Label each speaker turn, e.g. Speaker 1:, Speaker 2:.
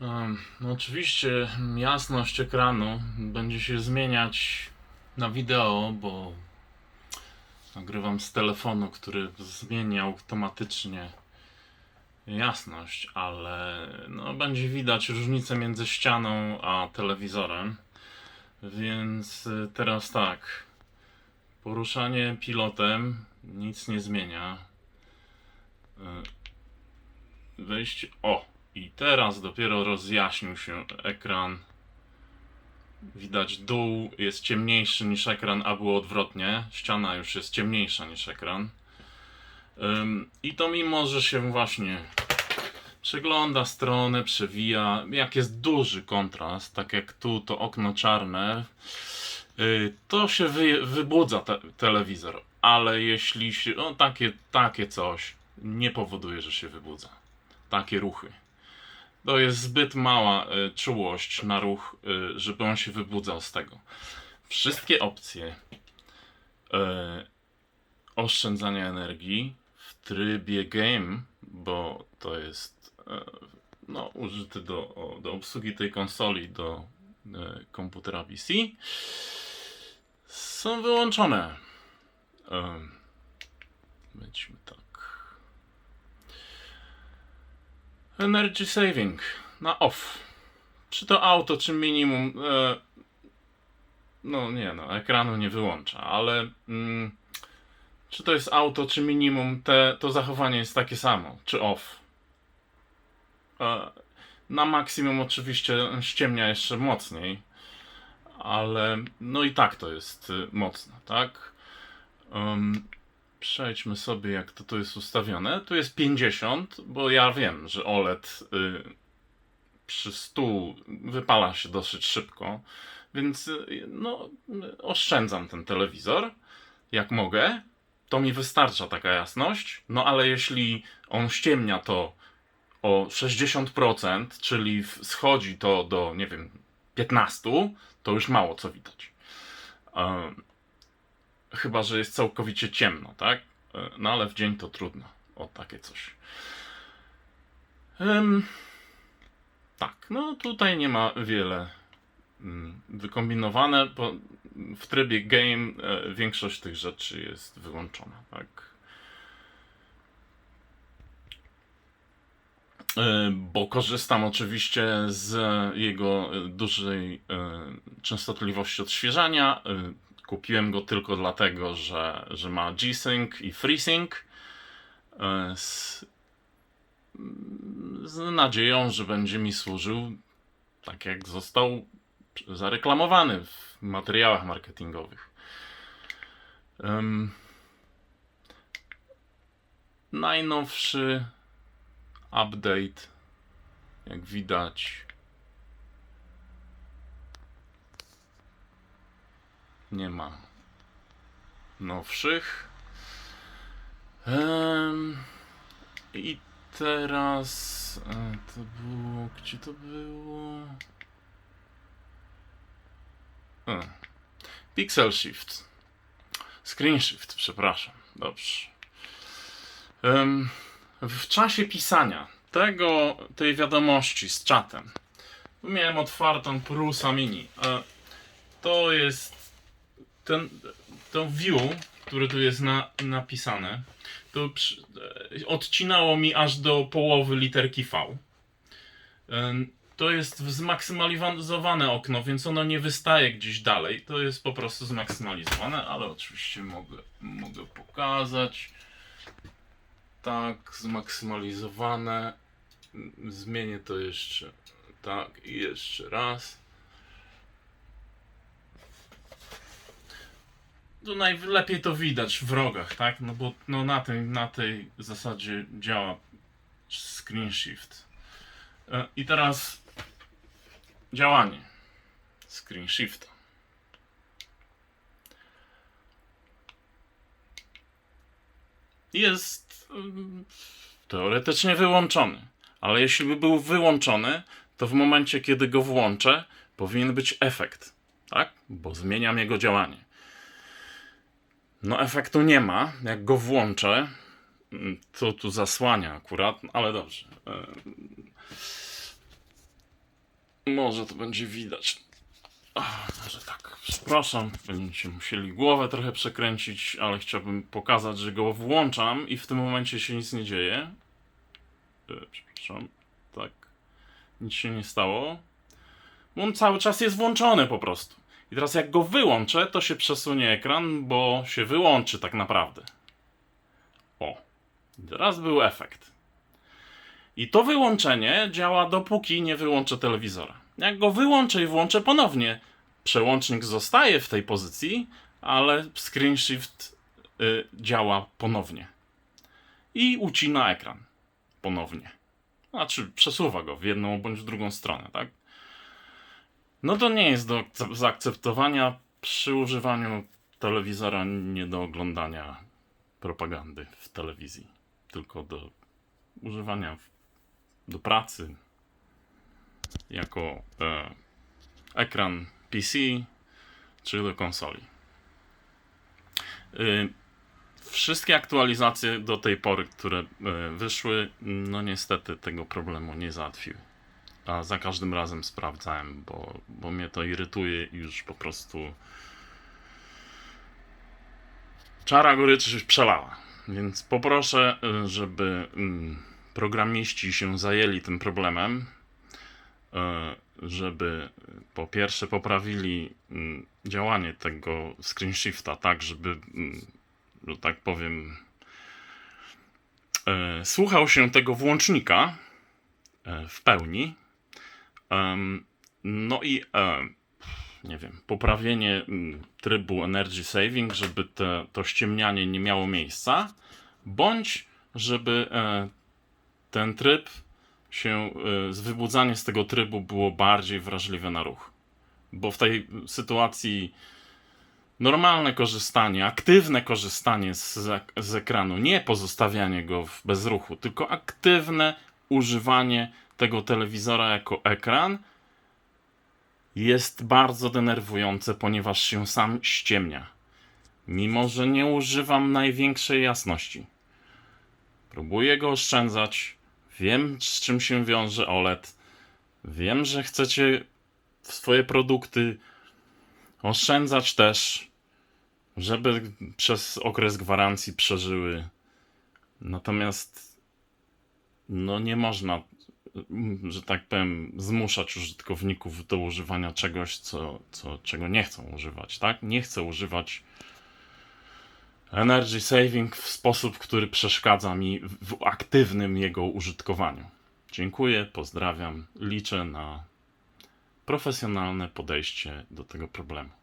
Speaker 1: No oczywiście jasność ekranu będzie się zmieniać na wideo, bo nagrywam z telefonu, który zmienia automatycznie jasność, ale no, będzie widać różnicę między ścianą a telewizorem. Więc y, teraz tak. Poruszanie pilotem nic nie zmienia. Y, Wejście. O! I teraz dopiero rozjaśnił się ekran. Widać dół jest ciemniejszy niż ekran, a było odwrotnie. Ściana już jest ciemniejsza niż ekran. I to mimo, że się właśnie przegląda stronę, przewija, jak jest duży kontrast, tak jak tu to okno czarne, yy, to się wy, wybudza te, telewizor. Ale jeśli się, no takie, takie coś nie powoduje, że się wybudza. Takie ruchy. To jest zbyt mała y, czułość na ruch, y, żeby on się wybudzał z tego. Wszystkie opcje y, oszczędzania energii w trybie game, bo to jest y, no, użyty do, o, do obsługi tej konsoli do y, komputera PC, są wyłączone. Ym, Wejdźmy tak. Energy saving na off. Czy to auto, czy minimum. E, no nie, no, ekranu nie wyłącza, ale. Mm, czy to jest auto, czy minimum, te, to zachowanie jest takie samo, czy off. E, na maksimum oczywiście ściemnia jeszcze mocniej, ale no i tak to jest y, mocno, tak? Ym, Przejdźmy sobie, jak to tu jest ustawione. Tu jest 50, bo ja wiem, że OLED y, przy 100 wypala się dosyć szybko, więc y, no, oszczędzam ten telewizor, jak mogę. To mi wystarcza taka jasność. No ale jeśli on ściemnia to o 60%, czyli schodzi to do, nie wiem, 15, to już mało co widać. Chyba, że jest całkowicie ciemno, tak? E, No ale w dzień to trudno. O takie coś. Em, tak, no tutaj nie ma wiele mm, wykombinowane. Bo w trybie game e, większość tych rzeczy jest wyłączona, tak? E, Bo korzystam oczywiście z jego dużej częstotliwości odświeżania. Kupiłem go tylko dlatego, że, że ma G-Sync i FreeSync. e, Z, z nadzieją, że będzie mi służył tak jak został zareklamowany w materiałach marketingowych. Em, najnowszy update, jak widać, nie ma nowszych. Em, I teraz e, to było. Gdzie to było? E, Pixel Shift. Screen Shift, przepraszam. Dobrze. Em, w czasie pisania tego, tej wiadomości z czatem miałem otwartą Prusa Mini. E, to jest ten, to view, który tu jest na, napisane, to przy, e, odcinało mi aż do połowy literki V. To jest zmaksymalizowane okno, więc ono nie wystaje gdzieś dalej. To jest po prostu zmaksymalizowane, ale oczywiście mogę, mogę pokazać. Tak, zmaksymalizowane. Zmienię to jeszcze. Tak, i jeszcze raz. To najlepiej to widać w rogach, tak? No bo no na, tej, na tej zasadzie działa screen shift. E, I teraz działanie screen shifta. Jest mm, teoretycznie wyłączony, ale jeśli by był wyłączony, to w momencie, kiedy go włączę, powinien być efekt, tak? Bo zmieniam jego działanie. No efektu nie ma. Jak go włączę, mm, to tu zasłania akurat, ale dobrze. Może to będzie widać. Ach, że tak, przepraszam, będziecie musieli głowę trochę przekręcić, ale chciałbym pokazać, że go włączam i w tym momencie się nic nie dzieje. E, przepraszam, tak, nic się nie stało. On cały czas jest włączony po prostu. I teraz jak go wyłączę, to się przesunie ekran, bo się wyłączy tak naprawdę. O, teraz był efekt. I to wyłączenie działa dopóki nie wyłączę telewizora. Jak go wyłączę i włączę ponownie, przełącznik zostaje w tej pozycji, ale screen shift y, działa ponownie. I ucina ekran ponownie. Znaczy, przesuwa go w jedną bądź w drugą stronę, tak? No to nie jest do akce- zaakceptowania przy używaniu telewizora nie do oglądania propagandy w telewizji, tylko do używania w, do pracy jako e, ekran PC czy do konsoli. Y, wszystkie aktualizacje do tej pory, które e, wyszły, no niestety tego problemu nie załatwiły. A za każdym razem sprawdzałem, bo, bo mnie to irytuje i już po prostu czara goryczy przelała. Więc poproszę, żeby mm, programiści się zajęli tym problemem, y, żeby po pierwsze poprawili mm, działanie tego screen shifta, tak, żeby, mm, że tak powiem, y, słuchał się tego włącznika y, w pełni. No i nie wiem, poprawienie mm, trybu Energy Saving, żeby te, to ściemnianie nie miało miejsca, bądź żeby e, ten tryb się, e, wybudzanie z tego trybu było bardziej wrażliwe na ruch. Bo w tej sytuacji normalne korzystanie, aktywne korzystanie z, z ekranu, nie pozostawianie go w bezruchu, tylko aktywne używanie tego telewizora jako ekran jest bardzo denerwujące, ponieważ się sam ściemnia. Mimo, że nie używam największej jasności. Próbuję go oszczędzać. Wiem, z czym się wiąże OLED. Wiem, że chcecie swoje produkty oszczędzać też, żeby przez okres gwarancji przeżyły. Natomiast no nie można że tak powiem, zmuszać użytkowników do używania czegoś, co, co, czego nie chcą używać, tak? Nie chcę używać energy saving w sposób, który przeszkadza mi w aktywnym jego użytkowaniu. Dziękuję, pozdrawiam, liczę na profesjonalne podejście do tego problemu.